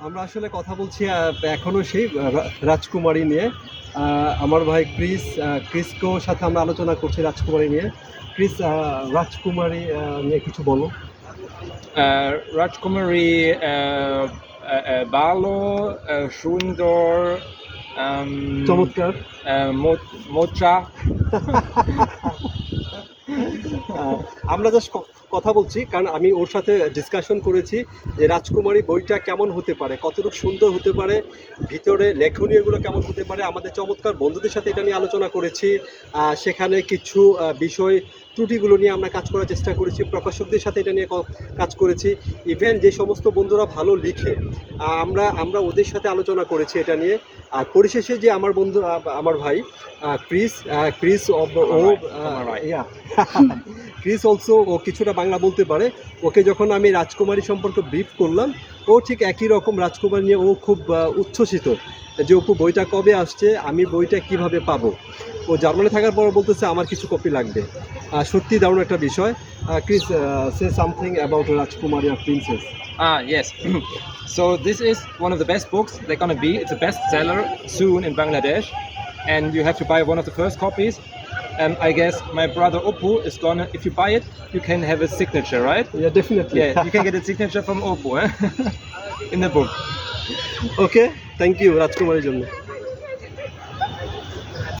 আমরা আসলে কথা বলছি আহ, এখনও সেই রাজকুমারী নিয়ে। আমার ভাই ক্রিস আহ, ক্রিসকেও সাথে আমরা আলোচনা করছি রাজকুমারী নিয়ে। ক্রিস রাজকুমারী নিয়ে কিছু বলো। uh, ভালো সুন্দর চমৎকার। মোচা। আমরা জাস্ট কথা বলছি কারণ আমি ওর সাথে ডিসকাশন করেছি যে রাজকুমারী বইটা কেমন হতে পারে কতটুকু সুন্দর হতে পারে ভিতরে লেখনীয়গুলো কেমন হতে পারে আমাদের চমৎকার বন্ধুদের সাথে এটা নিয়ে আলোচনা করেছি সেখানে কিছু বিষয় ত্রুটিগুলো নিয়ে আমরা কাজ করার চেষ্টা করেছি প্রকাশকদের সাথে এটা নিয়ে কাজ করেছি ইভেন যে সমস্ত বন্ধুরা ভালো লিখে আমরা আমরা ওদের সাথে আলোচনা করেছি এটা নিয়ে আর পরিশেষে যে আমার বন্ধু আমার ভাই ক্রিস ক্রিস অব- ও। ইয়া ক্রিস অলসো ও কিছুটা বাংলা বলতে পারে। ওকে যখন আমি রাজকুমারী সম্পর্কে ব্রিফ করলাম ও ঠিক একই রকম রাজকুমার নিয়ে ও খুব উচ্ছ্বসিত যে অপু বইটা কবে আসছে? আমি বইটা কীভাবে পাবো? ও জার্মানি থাকার পর বলতেছে আমার কিছু কপি লাগবে। সত্যি দারুণ একটা বিষয়। ক্রিস সে সামথিং অ্যাবাউট রাজকুমারী আর princess Ah, yes. so this is one of the best books they're gonna be. It's a bestseller soon in Bangladesh, and you have to buy one of the first copies. um, I guess my brother Oppo is gonna. If you buy it, you can have a signature, right? Yeah, definitely. Yeah, you can get a signature from Oppo eh? in the book. Okay, thank you, Rajkumar's journey.